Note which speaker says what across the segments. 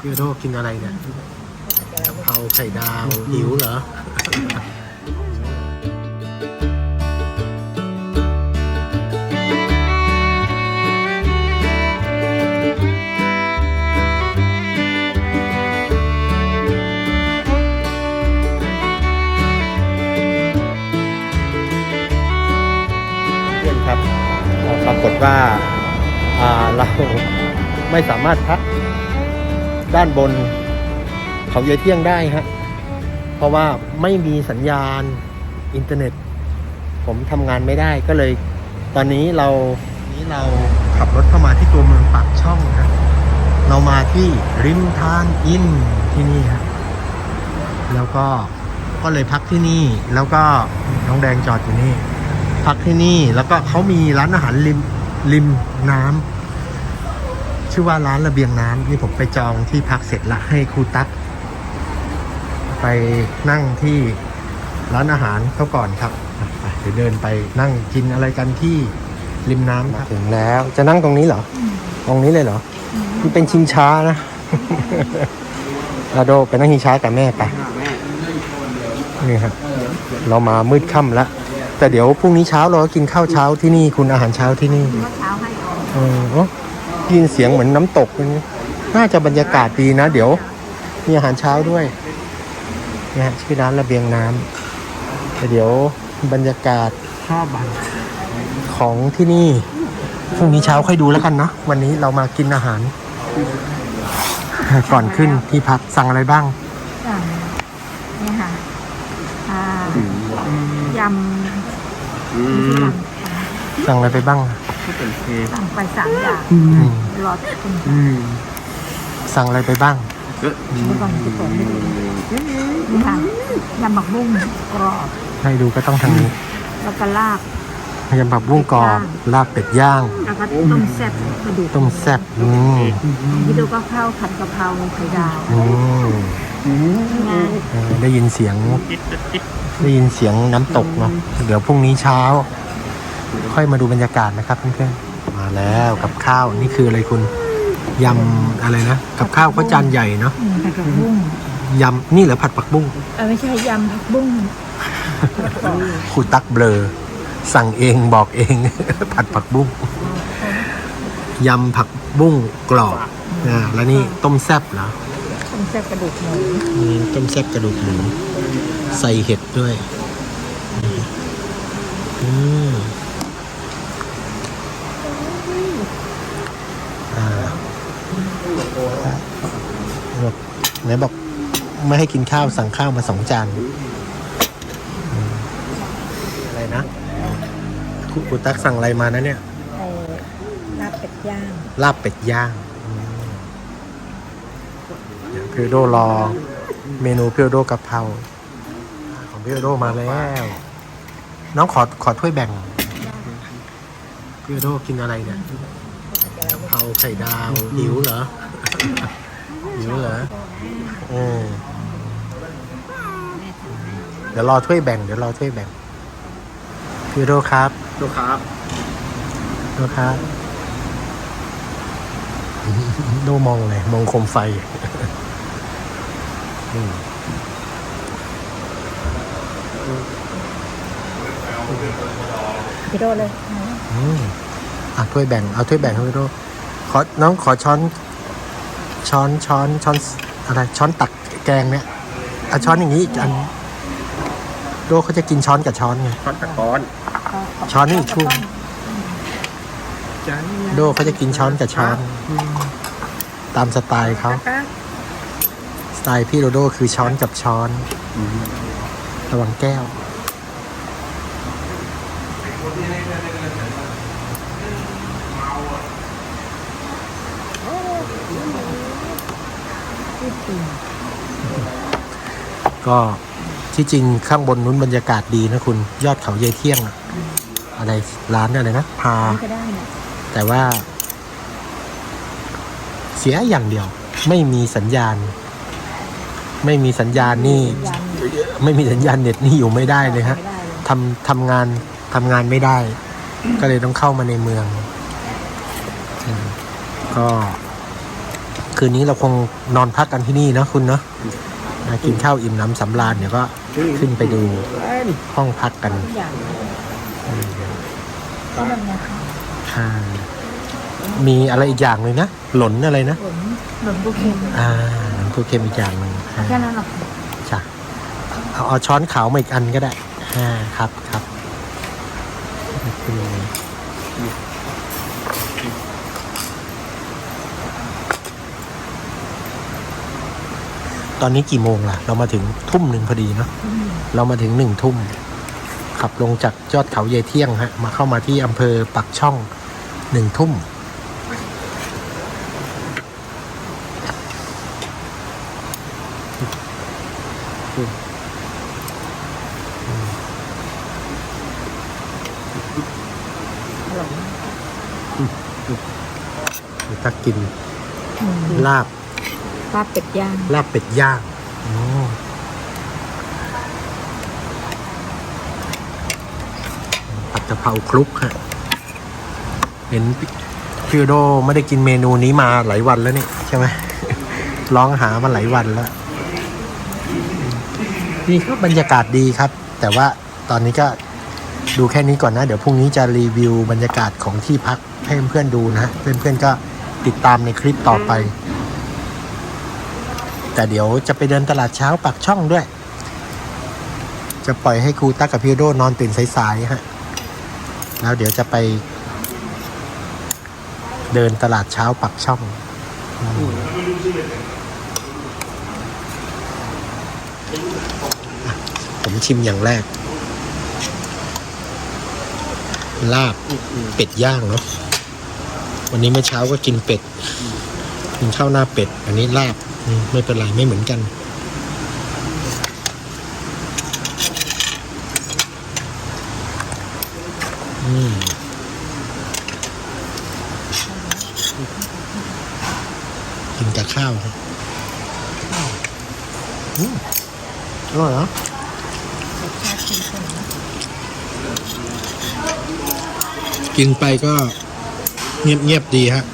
Speaker 1: พี่โดกินอะไรเนี่ยกะเพราไข่ดาวหิวเหรอเพื่อนครับปรากฏว่าเราไม่สามารถพัก ด้านบนเขาเยายเที่ยงได้ฮะเพราะว่าไม่มีสัญญาณอินเทอร์เน็ต ผมทำงานไม่ได้ก็เลย ตอนนี้เรานี้เราขับรถเข้ามาที่ตัวเมืองปากช่องฮะเรามาที่ริมทานอินที่นี่ฮะแล้วก็ก็เลยพักที่นี่แล้วก็น้องแดงจอดอยู่นี่ พักที่นี่แล้วก็เขามีร้านอาหารริมริมน้ำ ชื่อว่าร้านระเบียงน้ำนี่ผมไปจองที่พักเสร็จละให้ครูตั๊กไปนั่งที่ร้านอาหารเขาก่อนครับอะไปเดี๋ยวเดินไปนั่งกินอะไรกันที่ริมน้ำครับถึงแล้ว จะนั่งตรงนี้เหรอ ตรงนี้เลยเหรอมันเป็นชิงช้านะอาโดไปนั่งชิงช้ากับแม่ไปนี่ครับเรามามืดค่ำแล้วแต่เดี๋ยวพรุ่งนี้เช้าเราก็กินข้าวเช้าที่นี่คุณอาหารเช้าที่นี่
Speaker 2: เมื่อเช้าให้
Speaker 1: เออโอ้ ได้ยินเสียงเหมือนน้ำตกอย่างนี้น่าจะบรรยากาศดีนะ เดี๋ยวมีอาหารเช้าด้วยนะฮะชื่อร้านระเบียงน้ำแต่เดี๋ยวบรรยากาศภาพบันของที่นี่พรุ่งนี้เช้าค่อยดูแล้วกันเนาะวันนี้เรามากินอาหาร ก่อนขึ้นที่พักสั่งอะไรบ้าง
Speaker 2: สั่งเนี่ยค่ะอ่ายำ
Speaker 3: อืม
Speaker 1: สั่งอะไรไปบ้าง
Speaker 2: สั่งไปสามอย่าง
Speaker 1: อืม
Speaker 2: รอคุณ
Speaker 3: อืม
Speaker 1: สั่งอะไรไปบ้าง
Speaker 2: ไม่ต้องจะเปิดให้ดูนี่ค่ะยำหมักบุ้งกรอบ
Speaker 1: ให้ดูก็ต้องทางนี้
Speaker 2: แล้วก็ลาบ
Speaker 1: ยำผักบุ้งกรอบลาบเป็ดย่าง
Speaker 2: แล้วก็ต้มแซ่บกระดูก
Speaker 1: ต้มแซ่บอืม
Speaker 2: ที่ดูก็ข้าวผัดกะเพราไข่ดาว
Speaker 1: อืม
Speaker 2: งาน
Speaker 1: เออได้ยินเสียง ได้ยินเสียงน้ำตกเนาะเดี๋ยวพรุ่งนี้เช้า ค่อยมาดูบรรยากาศนะครับเพื่อนๆมาแล้วกับข้าวนี่คืออะไรคุณยำอะไรนะ กับข้าวก็จานใหญ่เนาะ
Speaker 2: อืมผัดผักบุ้ง
Speaker 1: ยำนี่เหรอผัดผักบุ้ง
Speaker 2: เออไม่ใช่ยำผักบุ้ง
Speaker 1: ครูตักเบลอ สั่งเองบอกเอง ผัดผักบุ้งยำผักบุ้งกรอบอ่าแล้วนี่ต้มแซ่บเหรอ
Speaker 2: ต้มแซ่บกระดูกหมู
Speaker 1: มีต้มแซ่บกระดูกหมูใส่เห็ดด้วย อืมอ่าบอก ไหนบอกไม่ให้กินข้าวสั่งข้าวมาสองจานอืมอะไรนะคุณคุณตักสั่งอะไรมานะเนี่ย
Speaker 2: ไอ้ลาบเป็ดย่าง
Speaker 1: ลาบเป็ดย่างอืมเดี๋ยวพี่โดรอ เมนูพี่โดกะเพราของพี่โดมาแล้ว น้องขอขอถ้วยแบ่งพี่โดกินอะไรเนี่ยกะเพราไข่ดาวหิวเหรอหิวเหรอเออเดี๋ยวรอถ้วยแบ่ง เดี๋ยวรอถ้วยแบ่งพี่โดครับ
Speaker 3: ลูกครับ
Speaker 1: โดครับ โดมองเลย มองโคมไฟอืม
Speaker 2: พี่โดเลย
Speaker 1: อืมอะถ้วยแบ่ง เอาถ้วยแบ่งให้พี่โดขอน้องขอช้อน ช้อนช้อนช้อน อะไรช้อนตักแกงเนี่ยอะช้อนอย่างนี้อีกอันโดเขาจะกินช้อนกับช้อนไง
Speaker 3: ทอดตะกอน
Speaker 1: ช้อนนี่อีกช่วงโดเขาจะกินช้อนกับช้อน ตามสไตล์เขาสไตล์พี่โดโดคือช้อนกับช้อนระวังแก้ว ก็ที่จริงข้างบนนู้นบรรยากาศดีนะคุณยอดเขาเยายเที่ยงอะอะไรร้านอะไรนะพา
Speaker 2: ก็ได้นี่ย
Speaker 1: แต่ว่า เสียอย่างเดียว ไม่มีสัญญาณ ไม่มีสัญญาณนี่
Speaker 2: ยัน
Speaker 1: ไม่มีสัญญาณเน็ตนี่อยู่ไม่ได้เลยฮะ
Speaker 2: ไม่ได้เลย
Speaker 1: ทำทำงานทำงานไม่ได้ ก็เลยต้องเข้ามาในเมืองอืมก็ คืนนี้เราคงนอนพักกันที่นี่เนอะคุณเนาะ มากินข้าวอิ่มน้ำสำราญเดี๋ยวก็ขึ้นไปดูห้องพักกัน
Speaker 2: ทุกอย่างก็แบบนี้ค่ะ
Speaker 1: ค่ะมีอะไรอีกอย่างเลยนะ หล่นอะไรนะ
Speaker 2: หลนหลนบุเค็ม
Speaker 1: อ่าหล่นคูเค็มอีกอย่างหนึ่งอ่า
Speaker 2: แค่นั้นหรอก
Speaker 1: จ้ะเอาเอาช้อนขาวมาอีกอันก็ได้อ่าครับครับขอบคุณ ตอนนี้กี่โมงล่ะ เรามาถึงทุ่มหนึ่งพอดีเนาะ
Speaker 2: อืม
Speaker 1: เรามาถึงหนึ่งทุ่ม ขับลงจากยอดเขาเยายเที่ยงฮะ มาเข้ามาที่อำเภอปักช่องหนึ่งทุ่ม
Speaker 2: อร่อยมาก
Speaker 1: ถ้ากิน
Speaker 2: อืม
Speaker 1: ลาบ
Speaker 2: ลาบเป็ดย่าง
Speaker 1: ลาบเป็ดย่างอ๋อผัดกะเพราคลุกฮะเห็นพี่โดไม่ได้กินเมนูนี้มาหลายวันแล้วนี่ใช่ไหมร้องหามาหลายวันแล้วนี่ก็บรรยากาศดีครับ แต่ว่าตอนนี้ก็ดูแค่นี้ก่อนนะ เดี๋ยวพรุ่งนี้จะรีวิวบรรยากาศของที่พักให้เพื่อนๆดูนะเพื่อนๆก็ติดตามในคลิปต่อไป แต่เดี๋ยวจะไปเดินตลาดเช้าปักช่องด้วย จะปล่อยให้ครูตั๊กกับพี่โดนอนตื่นสายๆฮะ แล้วเดี๋ยวจะไป เดินตลาดเช้าปักช่องผมชิมอย่างแรก ลาบเป็ดย่างเนาะวันนี้เมื่อเช้าก็กินเป็ดกินข้าวหน้าเป็ด อันนี้ลาบ ไม่เป็นไรไม่เหมือนกัน อืมกินกับข้าวครับอืมอร่อยเนาะ
Speaker 2: รสชาติเข้มข้นนะ
Speaker 1: กินไปก็เงียบๆดีฮะ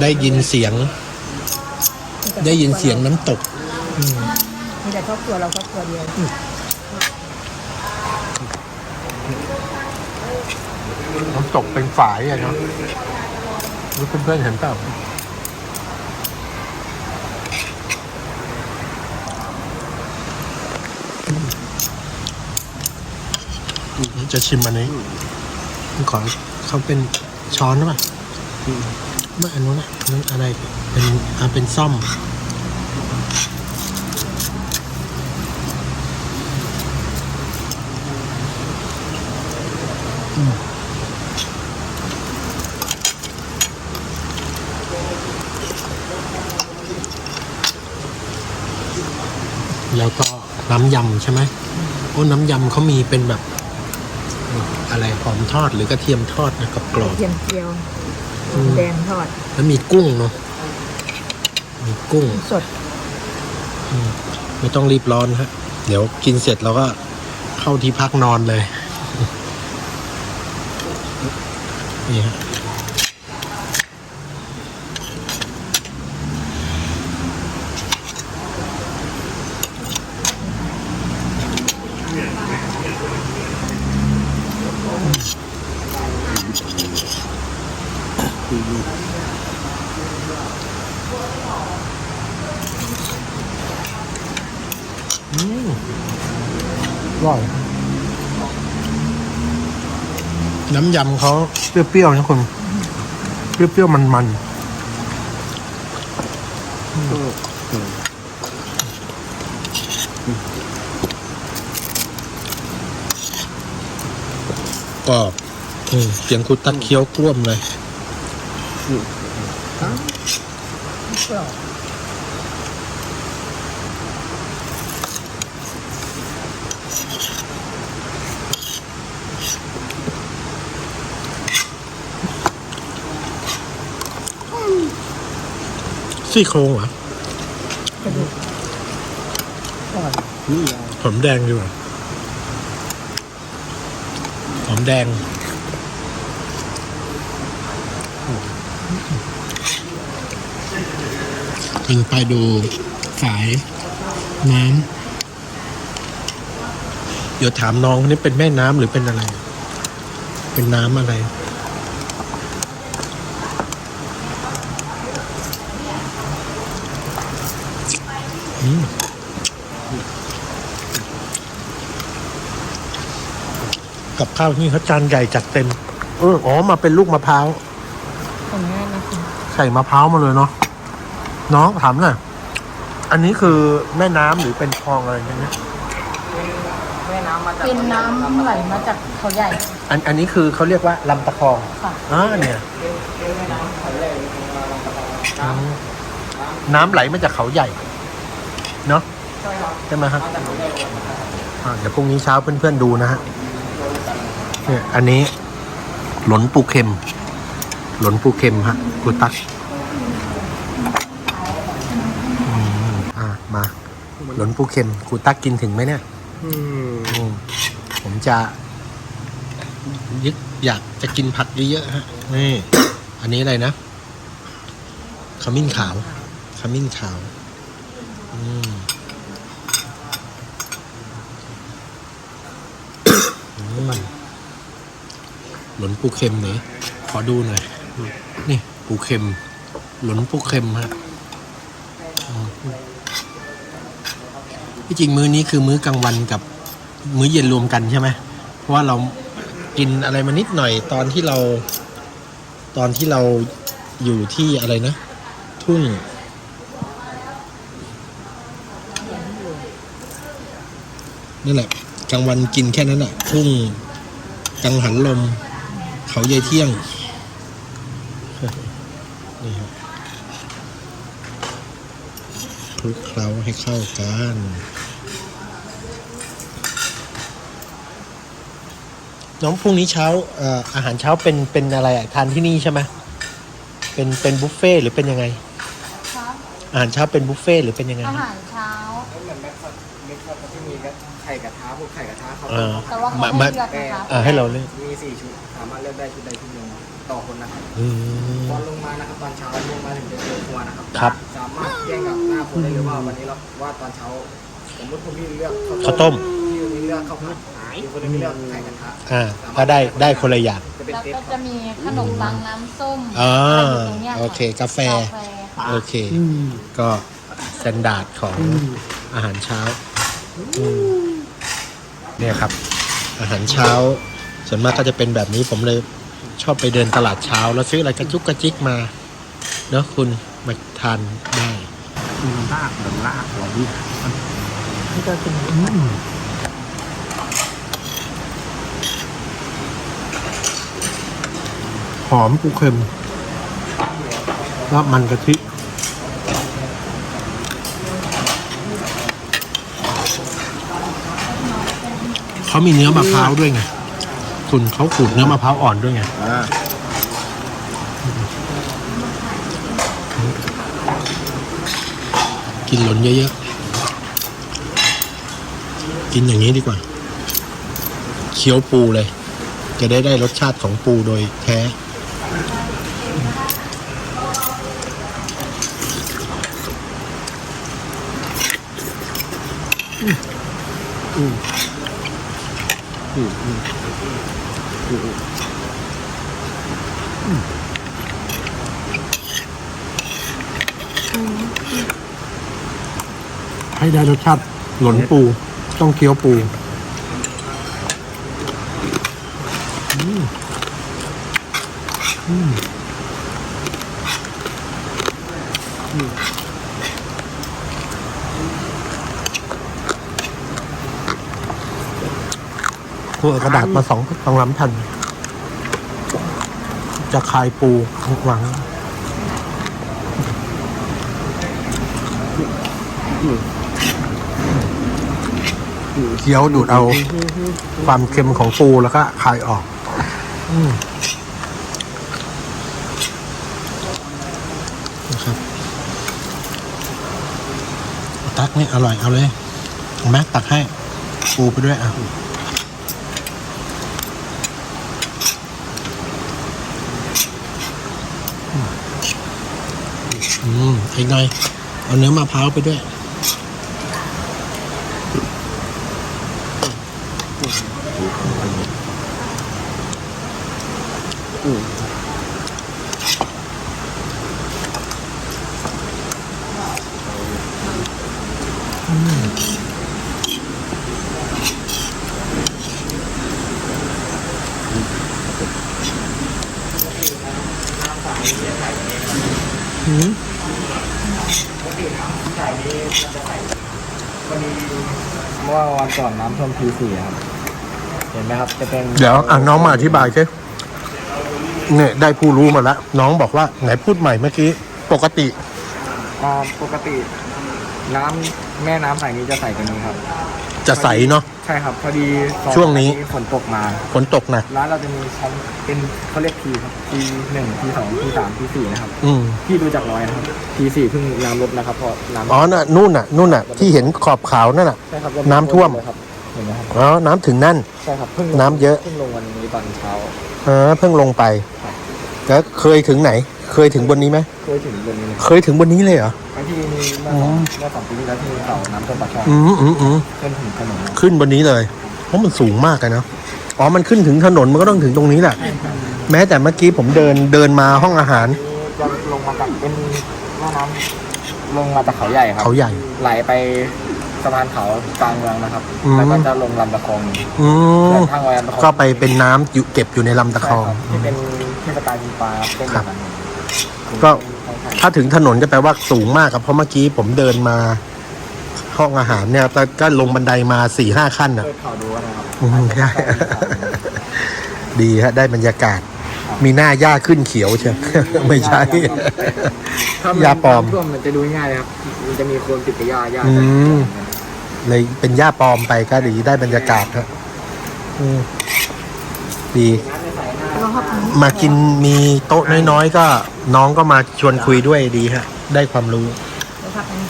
Speaker 1: ได้ยินเสียง ได้ยินเสียงน้ำตกอืม
Speaker 2: มีแต่ครอบครัวเราครอบครัวเดียว
Speaker 1: น้ำตกเป็นฝายอะเนาะรู้เพื่อนๆเห็นเปล่าอืมจะชิมอันนี้ขอเขาเป็นช้อนหรือเปล่าไม่อันนู้นอะอันนั้นอะไรเป็นอ่าเป็นซ่อม แล้วก็น้ำยำใช่ไหมโอ้น้ำยำเขามีเป็นแบบอะไรหอมทอดหรือกระเทียมทอดนะกับกรอบ
Speaker 2: เทียมเจียว
Speaker 1: อืม
Speaker 2: แดงทอด
Speaker 1: แล้วมีกุ้งเนาะมีกุ้ง
Speaker 2: สด
Speaker 1: อืม ไม่ต้องรีบร้อนฮะ เดี๋ยวกินเสร็จเราก็เข้าที่พักนอนเลย นี่ฮะ ยำเขาเปรี้ยวๆนะคุณเปรี้ยวๆมันๆก็อืมเสียงคุณตัดเคี้ยวกล้วมเลย
Speaker 2: กรอ
Speaker 1: ซี่โครงเหรอก
Speaker 2: ระดูกอ่อน
Speaker 1: หอมแดงดีกว่าหอมแดงอขึ้นไปดูฝายน้ำเดี๋ยวถามน้องนี่เป็นแม่น้ำหรือเป็นอะไร เป็นน้ำอะไร กับข้าวนี่เขาจานใหญ่จัดเต็ม เอออ๋อ มาเป็นลูกมะพร้าว
Speaker 2: ของง่ายนะคุณ
Speaker 1: ใส่มะพร้าวมาเลยเนาะน้องถามหน่อยอันนี้คือแม่น้ำหรือเป็นคลองอะไรอย่างเงี้ย
Speaker 2: เป็นน้ำไหลมาจากเขาใหญ่
Speaker 1: อันอันนี้คือเขาเรียกว่าลำตะคอง
Speaker 2: ค่ะ
Speaker 1: อ่าเนี่ยอืมน้ำไหลมาจากเขาใหญ่ เนาะใช่ไหมครับเดี๋ยวพรุ่งนี้เช้าเพื่อนๆดูนะฮะเนี่ยอันนี้ หลนปูเค็ม หลนปูเค็มฮะกูตักอ่ามาหลนปูเค็มกูตักกินถึงไหมเนี่ยผมจะ ยึกอยากจะกินผักเยอะๆฮะนี่อันนี้อะไรนะขมิ้นขาวขมิ้นขาว หลนปูเค็มนี่ขอดูหน่อย นี่ปูเค็ม หลนปูเค็มฮะที่จริงมื้อนี้คือมื้อกลางวันกับมื้อเย็นรวมกันใช่ไหม เพราะว่าเรากินอะไรมานิดหน่อยตอนที่เรา ตอนที่เราอยู่ที่อะไรนะ ทุ่ง นั่นแหละกลางวันกินแค่นั้นแหละทุ่งกังหันลม เขาเยายเที่ยงนี่ครับคลุกเคล้าให้เข้ากันน้องพรุ่งนี้เช้าเอ่ออาหารเช้าเป็นเป็นอะไรอะทานที่นี่ใช่ไหมเป็นเป็นบุฟเฟ่ต์หรือเป็นยังไง
Speaker 2: ครับ
Speaker 1: อาหารเช้าเป็นบุฟเฟ่ต์หรือเป็นยังไง
Speaker 2: อาหารเช้า
Speaker 3: ไม่เหมือนแม็กซ์แม็กซ์ที่มีก็ไข่กระทะพวกไข่กระทะเขา
Speaker 1: เออ
Speaker 2: แต่ว่าเขา
Speaker 1: มา
Speaker 2: ไม่
Speaker 1: มา
Speaker 2: เลือกนะคะ
Speaker 1: อ่าให้เราเลือก
Speaker 3: มีสี่ชุดสามารถเลือกได้ชุดใดชุดหนึ่งต่อคนนะครับ
Speaker 1: อืม
Speaker 3: ตอนลงมานะครับตอนเช้าลงมาถึงจะเจอครัวนะครับ
Speaker 1: ครับ
Speaker 3: สามารถแย่งกับหน้าคนได้หรือว่าวันนี้เราว่าตอนเช้าสมมติคุณพี่เลือก
Speaker 1: ข้าวต้ม
Speaker 3: พี่คนนี้เลือกข้าวผัดอีกคนนึงเลือกไข่กระทะ
Speaker 1: อ่าก็ได้ได้คนละอย่าง
Speaker 3: จะเป็น
Speaker 2: แล้ว
Speaker 3: เซต
Speaker 2: ก็จะมีขนมปังน้ำส้ม
Speaker 1: อ่า
Speaker 2: อะไรอยู่ตรงนี้ย
Speaker 1: โอเคกาแฟ
Speaker 2: กาแฟค่ะ
Speaker 1: โอเค ก็สแตนดาร์ดของอาหารเช้าอืม เนี่ยครับ อาหารเช้า ส่วนมากก็จะเป็นแบบนี้ผมเลยชอบไปเดินตลาดเช้า แล้วซื้ออะไรกระจุกกระจิกมาเนาะคุณมาทานได้
Speaker 3: ลากแบบลากหัวพี่
Speaker 1: นี่ก็เป็นอืมหอมปูเค็มแล้วมันกะทิ เขามีเนื้อมะพร้าวด้วยไงคุณเขาขูดเนื้อมะพร้าวอ่อนด้วยไง
Speaker 3: อ่า
Speaker 1: กินหล่นเยอะๆ กินอย่างนี้ดีกว่า เคี้ยวปูเลย จะได้ได้รสชาติของปูโดยแท้ อือ ให้ได้รสชาติหล่นปู ต้องเคี้ยวปูอืมอืมอืมพวกเอากระดาษมาสองสองลำทัน จะคายปูวางเคี้ยวดูดเอาความเค็มของปูแล้วก็คายออกนะครับตักนี่อร่อยเอาเลยเอาไหมตักให้ปูไปด้วยอะ อีกหน่อย เอาเนื้อมะพร้าวไปด้วย
Speaker 3: วันก่อนน้ำท่วมทีสี่ครับ เห็นไหมครับ จะเป็น
Speaker 1: เดี๋ยวอะน้องมาอธิบายสิเนี่ยได้ผู้รู้มาแล้ว น้องบอกว่าไหนพูดใหม่เมื่อกี้ ปกติ
Speaker 3: อ่าปกติ น้ำแม่น้ำสายนี้จะใสกว่านี้ครับ
Speaker 1: จะใสเนาะ
Speaker 3: ใช่ครับ พอดีสอ
Speaker 1: ช่วงนี้
Speaker 3: ฝนตกมา
Speaker 1: ฝนตกหนัก
Speaker 3: ร้านเราจะมีชั้นเป็นเขาเรียกทีครับทีหนึ่งทีสองทีสามทีสี่นะครับ
Speaker 1: อืม
Speaker 3: พี่ดูจากรอยนะครับทีสี่เพิ่งน้ำลดนะครับเพราะน้ำ
Speaker 1: อ๋อน่ะนู่นน่ะนู่นน่ะ ที่เห็นขอบขาวนั่นน่ะ
Speaker 3: ใช่ครับ
Speaker 1: น้ำท่วม
Speaker 3: เลยครับ เห็นไหมครับ
Speaker 1: อ๋อ น้ำถึงนั่น
Speaker 3: ใช่ครับเพิ่งลง
Speaker 1: น้ำเยอะ
Speaker 3: เพิ่งลงวันนี้ตอนเช้า
Speaker 1: เออเพิ่งลงไป
Speaker 3: ครับ
Speaker 1: แล้วเคยถึงไหน เคยถึงบนนี้ไหม
Speaker 3: เคยถึงบนนี้เลย
Speaker 1: เคยถึงบนนี้เลยเหรอ
Speaker 3: ครั้งที่มีเมื่อ
Speaker 1: อ๋
Speaker 3: ส
Speaker 1: อ
Speaker 3: องเมื่อสองปีที่แล้วที่เสาน้ำท่วมปากช่อง
Speaker 1: อืมอืมอืม
Speaker 3: ขึ้นถึงถนน
Speaker 1: ขึ้นบนนี้เลย เพราะมันสูงมากอะเนาะอ๋อ มันขึ้นถึงถนน มันก็ต้องถึงตรงนี้แหละ แม้แต่เมื่อกี้ผมเดินเดินมาห้องอาหาร
Speaker 3: นี้จะลงมาจากเป็นแม่น้ำลงมาจากเขาใหญ่ครับ
Speaker 1: เขาใหญ่
Speaker 3: ไหลไป สะพานเขากลางเมืองนะครับ
Speaker 1: อืม
Speaker 3: แล้วก็จะลงลำตะคอง
Speaker 1: อืม
Speaker 3: แล้วทางลำตะคอง
Speaker 1: ก็ไปเป็นน้ำอยู่เก็บอยู่ในลำตะคอง
Speaker 3: ใช่รับที่เป็นเทศกาลกินปลาเป็นแบบนั้น
Speaker 1: ก็
Speaker 3: ใช่
Speaker 1: ถ้าถึงถนนจะแปลว่าสูงมากครับ เพราะเมื่อกี้ผมเดินมา ห้องอาหารเนี่ยแต่ก็ลงบันไดมาสี่ห้าขั้นอะ
Speaker 3: เปิดข่าวดูนะครับ
Speaker 1: อืมใช่ ดีฮะได้บรรยากาศ มีหน้าหญ้าขึ้นเขียวใช่ ไม่ใช่
Speaker 3: ถ้มัน
Speaker 1: ยาปลอม
Speaker 3: น้ำท่วมมันจะดูง่ายเลยครับ มันจะมีโคนติดกับหญ้าหญ้า
Speaker 1: อื
Speaker 3: จะ
Speaker 1: มเลยเป็นหญ้าปลอมไปก็ดีได้บรรยากาศครับอืมดี
Speaker 2: ลองเข้าไป
Speaker 1: มากินมีโต๊ะน้อยๆ ก็น้องก็มาชวนคุยด้วยดีฮะ ได้ความรู้
Speaker 2: เดี๋ยวพักอันนี้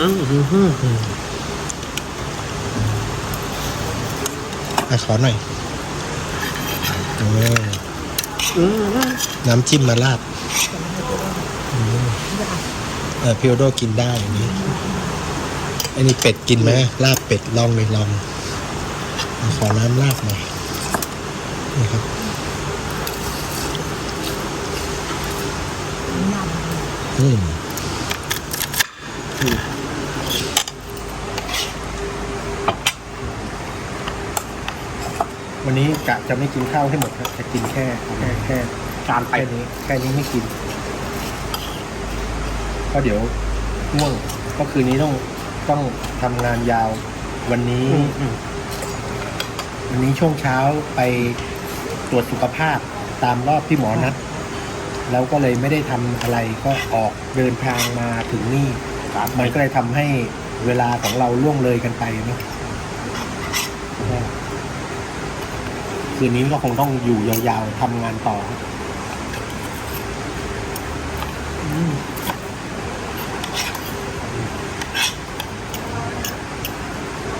Speaker 1: อืมอืมอืมอืมอะขอหน่อยอืม น้ำจิ้มมาลาดเออพิโอโดกินได้อันนี้อันนี้เป็ดกินไหมลาบเป็ดลองเลยลอง ขอน้ำลาบหน่อยนี่ครับอืมวันนี้ กะจะไม่กินข้าวให้หมดครับจะกินแค่แค่แค่จานแค่นี้ แค่นี้ไม่กินเพราะเดี๋ยวง่วงก็คืนนี้ต้องต้องทำงานยาว วันนี้ วันนี้ช่วงเช้าไปตรวจสุขภาพตามรอบที่หมอนัด แล้วก็เลยไม่ได้ทำอะไรก็ออกเดินทางมาถึงนี่ มันก็เลยทำให้เวลาของเราล่วงเลยกันไปเนอะก็ คืนนี้ก็คงต้องอยู่ยาวๆทำงานต่อครับอืม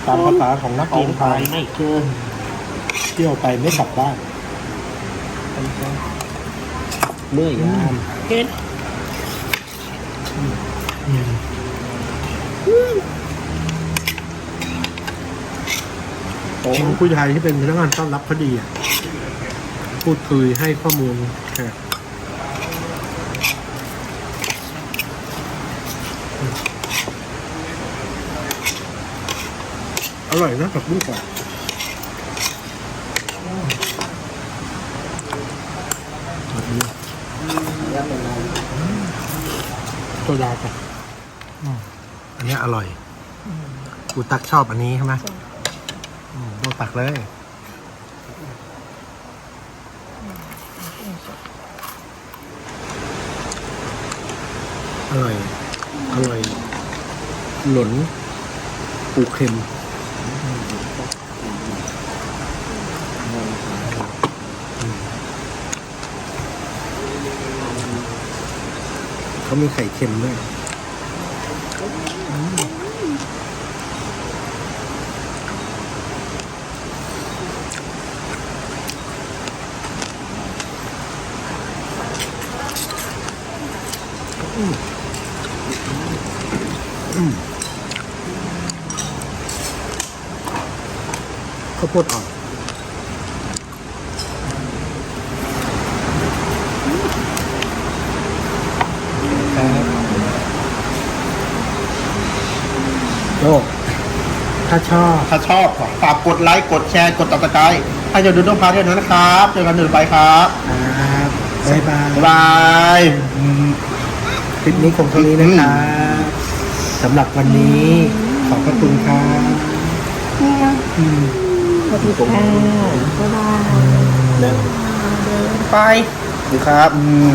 Speaker 1: ตามภาษาของนักเรียนไทย
Speaker 4: ไม่เกิน
Speaker 1: เที่ยวไปไม่กลับบ้าน
Speaker 4: เมื่อยยามเกิน
Speaker 1: ของผู้ชายที่เป็นพนักงานต้อนรับเขาดีอะพูดคุยให้ข้อมูลแขกอร่อยนะกับลูกอะโซดาจ้ะอันนี้อร่อยกูตักชอบอันนี้ใช่ไหมอืม ต้องตักเลยอร่อย อร่อย หลนปูเค็มเขามีไข่เค็มด้วย
Speaker 4: ข้าวโพดอ่อน
Speaker 1: โยก
Speaker 4: ถ้าชอบ
Speaker 1: ถ้าชอบฝากกดไลค์ กดแชร์ กดตับสไครต์ให้เจะดูต้องพาเท่านั้นนะครับ เจอกันหนึ่งไปครับ
Speaker 4: ครับ บ๊ายบาย
Speaker 1: บ๊ายบาย
Speaker 4: อืม คลิปนี้คงเท่านี้นะครับสำหรับวันนี้ขอบพระคุณครับอืม
Speaker 2: สวัสดีค่ะบ๊ายบาย
Speaker 1: ไปดีครับอืม